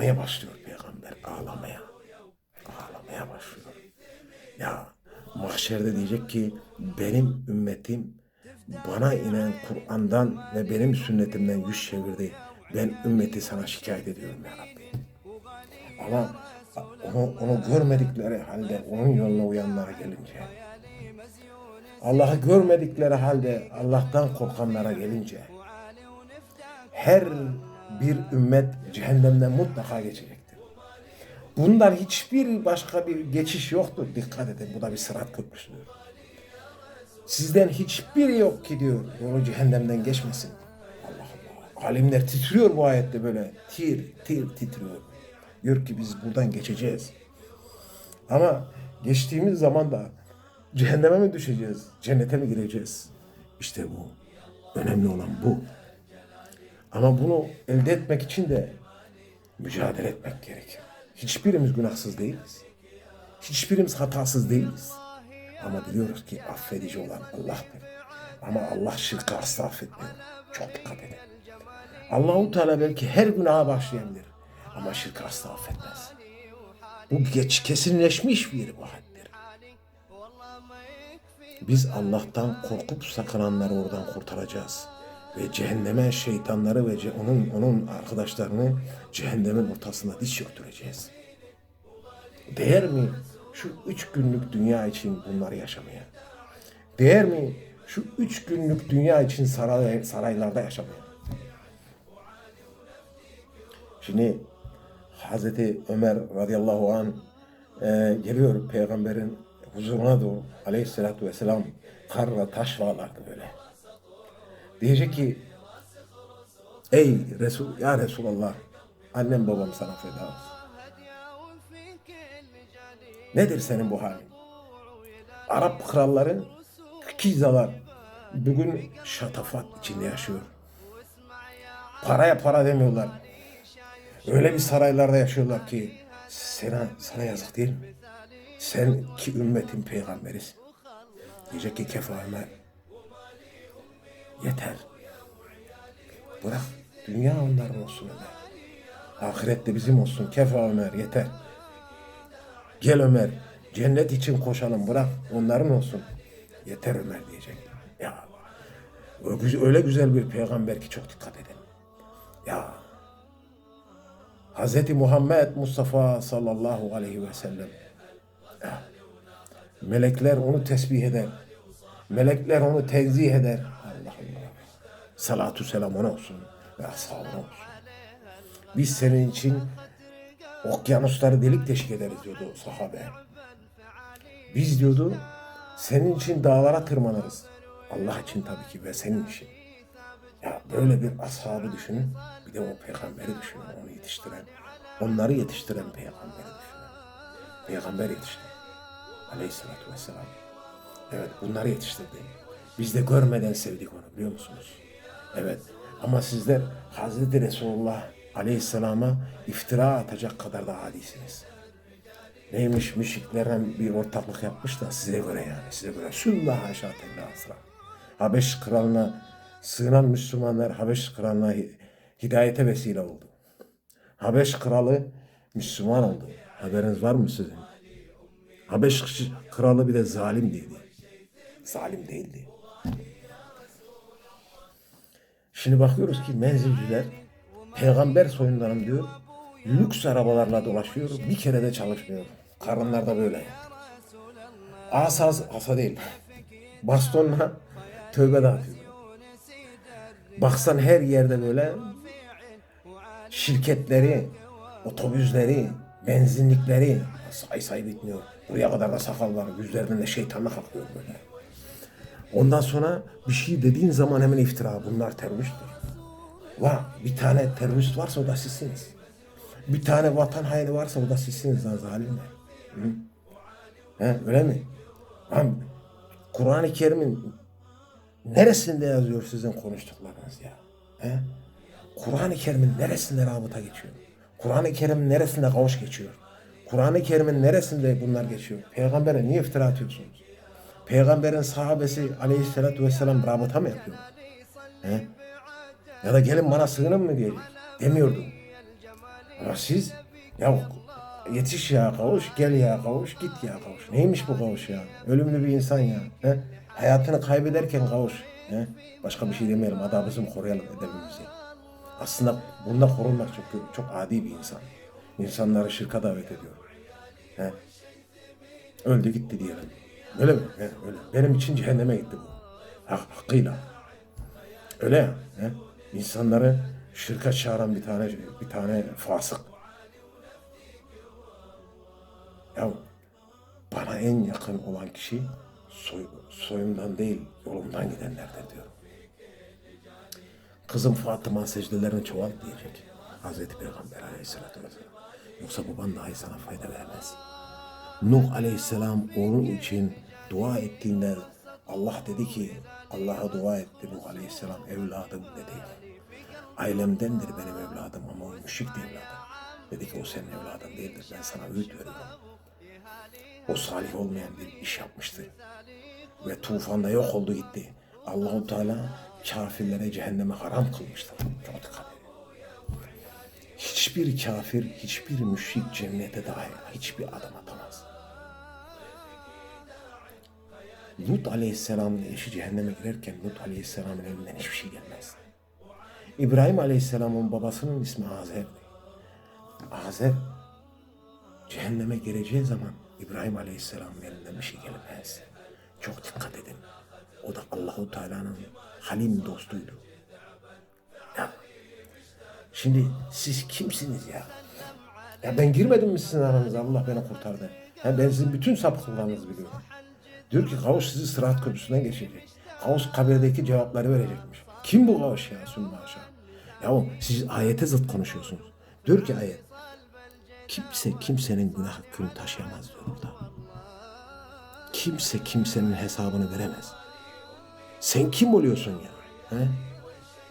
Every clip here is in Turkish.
ağlamaya başlıyor peygamber. Ağlamaya. Ağlamaya başlıyor. Ya mahşerde diyecek ki benim ümmetim bana inen Kur'an'dan ve benim sünnetimden yüz çevirdi. Ben ümmeti sana şikayet ediyorum ya Rabbi. Ama onu, onu görmedikleri halde onun yoluna uyanlara gelince Allah'ı görmedikleri halde Allah'tan korkanlara gelince her bir ümmet cehennemden mutlaka geçecektir. Bundan hiçbir başka bir geçiş yoktur. Dikkat edin bu da bir sırat köprüsüdür. Sizden hiçbiri yok ki diyor yolu cehennemden geçmesin. Allah Allah. Alimler titriyor bu ayette böyle. Tir tir titriyor. Diyor ki biz buradan geçeceğiz. Ama geçtiğimiz zaman da cehenneme mi düşeceğiz? Cennete mi gireceğiz? İşte bu. Önemli olan bu. Ama bunu elde etmek için de mücadele etmek gerekir. Hiçbirimiz günahsız değiliz. Hiçbirimiz hatasız değiliz. Ama biliyoruz ki affedici olan Allah'tır. Ama Allah şirka asla affetmiyor. Çok dikkat edin. Allahu Teala belki her günaha başlayabilir. Ama şirka asla affetmez. Bu geç kesinleşmiş bir vaattir. Biz Allah'tan korkup sakınanları oradan kurtaracağız. Ve cehenneme şeytanları ve onun onun arkadaşlarını cehennemin ortasına diş çöktüreceğiz. Değer mi şu üç günlük dünya için bunları yaşamaya? Değer mi şu üç günlük dünya için saray, saraylarda yaşamaya? Şimdi Hazreti Ömer radıyallahu an e, geliyor peygamberin huzuruna doğru aleyhissalatü vesselam karla taş bağlardı böyle. Diyecek ki ey Resul ya Resulallah annem babam sana feda olsun. Nedir senin bu halin? Arap kralları, kizalar bugün şatafat içinde yaşıyor. Paraya para demiyorlar. Öyle bir saraylarda yaşıyorlar ki sana, sana yazık değil mi? Sen ki ümmetin peygamberisin. Diyecek ki kefa. Yeter. Bırak. Dünya onların olsun Ömer. Ahirette bizim olsun. Kefa Ömer yeter. Gel Ömer. Cennet için koşalım bırak. Onların olsun. Yeter Ömer diyecek. Ya öyle güzel bir peygamber ki çok dikkat edin. Ya Hz. Muhammed Mustafa sallallahu aleyhi ve sellem ya, melekler onu tesbih eder. Melekler onu tenzih eder. Allah. Salatu selam ona olsun ve ashabına olsun. Biz senin için okyanusları delik deşik ederiz diyordu sahabe. Biz diyordu senin için dağlara tırmanırız. Allah için tabii ki ve senin için. Ya böyle bir ashabı düşünün. Bir de o peygamberi düşünün. Onu yetiştiren. Onları yetiştiren peygamberi düşünün. Peygamber yetişti. Aleyhissalatü vesselam. Evet bunları yetiştirdi. Biz de görmeden sevdik onu biliyor musunuz? Evet ama sizler Hazreti Resulullah Aleyhisselam'a iftira atacak kadar da adisiniz. Neymiş müşriklerle bir ortaklık yapmış da size göre yani size göre. Sümme haşa asra. Habeş kralına sığınan Müslümanlar Habeş kralına hi- hidayete vesile oldu. Habeş kralı Müslüman oldu. Haberiniz var mı sizin? Habeş kralı bir de zalim değildi. Zalim değildi. Şimdi bakıyoruz ki menzilciler peygamber soyundanım diyor. Lüks arabalarla dolaşıyor. Bir kere de çalışmıyor. Karınlar da böyle. Asa, asa değil. Bastonla tövbe dağıtıyor. Baksan her yerde böyle şirketleri, otobüsleri, benzinlikleri say say bitmiyor. Buraya kadar da sakal var. Yüzlerinden de şeytanlık akıyor böyle. Ondan sonra bir şey dediğin zaman hemen iftira. Bunlar teröristtir. Va bir tane terörist varsa o da sizsiniz. Bir tane vatan haini varsa o da sizsiniz lan zalimler. He, öyle mi? Kur'an-ı Kerim'in neresinde yazıyor sizin konuştuklarınız ya? He? Kur'an-ı Kerim'in neresinde rabıta geçiyor? Kur'an-ı Kerim'in neresinde kavuş geçiyor? Kur'an-ı Kerim'in neresinde bunlar geçiyor? Peygamber'e niye iftira atıyorsunuz? Peygamberin sahabesi aleyhissalatü vesselam rabıta mı yapıyor? He? Ya da gelin bana sığının mı diyecek? Demiyordu. Ama siz ya yetiş ya kavuş, gel ya kavuş, git ya kavuş. Neymiş bu kavuş ya? Ölümlü bir insan ya. He? Hayatını kaybederken kavuş. He? Başka bir şey demeyelim. Adabımızı koruyalım edebimizi. Aslında bunda korunmak çok çok adi bir insan. İnsanları şirka davet ediyor. He? Öldü gitti diyelim. Öyle mi? He, öyle. Benim için cehenneme gitti bu. Hak, hakkıyla. Öyle ya. He? İnsanları şirka çağıran bir tane bir tane fasık. Ya bana en yakın olan kişi soy, soyumdan değil yolumdan gidenlerdir diyorum. Kızım Fatıma secdelerini çoğalt diyecek. Hazreti Peygamber aleyhissalatü vesselam. Yoksa baban dahi sana fayda vermez. Nuh aleyhisselam onun için dua ettiğinde Allah dedi ki Allah'a dua etti Nuh aleyhisselam evladım dedi. Ailemdendir benim evladım ama o müşrikti evladım. Dedi ki o senin evladın değildir ben sana öğüt veriyorum. O salih olmayan bir iş yapmıştı. Ve tufanda yok oldu gitti. Allahu Teala kafirlere cehenneme haram kılmıştır. Çok dikkat edin. Hiçbir kafir, hiçbir müşrik cennete dair hiçbir adım atamaz. Lut Aleyhisselam'ın eşi cehenneme girerken Lut Aleyhisselam'ın elinden hiçbir şey gelmez. İbrahim Aleyhisselam'ın babasının ismi Azer'di. Azer cehenneme gireceği zaman İbrahim Aleyhisselam'ın elinden bir şey gelmez. Çok dikkat edin. O da Allahu Teala'nın halim dostuydu. Ya, şimdi siz kimsiniz ya? Ya ben girmedim mi sizin aranıza? Allah beni kurtardı. Ya ben sizin bütün sapıklıklarınızı biliyorum. Diyor ki Kavus sizi sırat köprüsünden geçecek. Kavus kabirdeki cevapları verecekmiş. Kim bu Kavus ya Sümme aşağı? Ya siz ayete zıt konuşuyorsunuz. Diyor ki ayet. Kimse kimsenin günah yükünü taşıyamaz diyor burada. Kimse kimsenin hesabını veremez. Sen kim oluyorsun ya? He?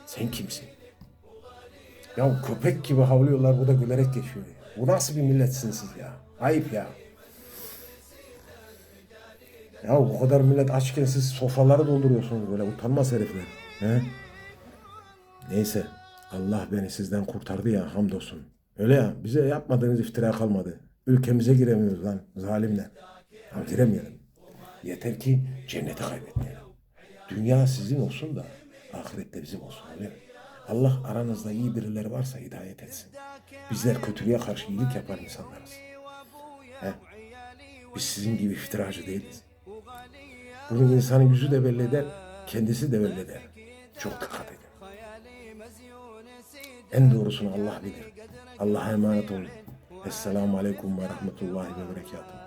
Sen kimsin? Ya köpek gibi havlıyorlar bu da gülerek geçiyor. Bu nasıl bir milletsiniz siz ya? Ayıp ya. Ya bu kadar millet açken siz sofraları dolduruyorsunuz böyle utanmaz herifler. He? Neyse Allah beni sizden kurtardı ya hamdolsun. Öyle ya bize yapmadığınız iftira kalmadı. Ülkemize giremiyoruz lan zalimler. Ya giremeyelim. Yeter ki cenneti kaybetmeyelim. Dünya sizin olsun da ahirette bizim olsun öyle mi? Allah aranızda iyi birileri varsa hidayet etsin. Bizler kötülüğe karşı iyilik yapan insanlarız. He? Biz sizin gibi iftiracı değiliz. Bunu insanın yüzü de belli eder, kendisi de belli eder. Çok dikkat edin. En doğrusunu Allah bilir. Allah'a emanet olun. Esselamu Aleyküm ve Rahmetullahi ve Berekatuhu.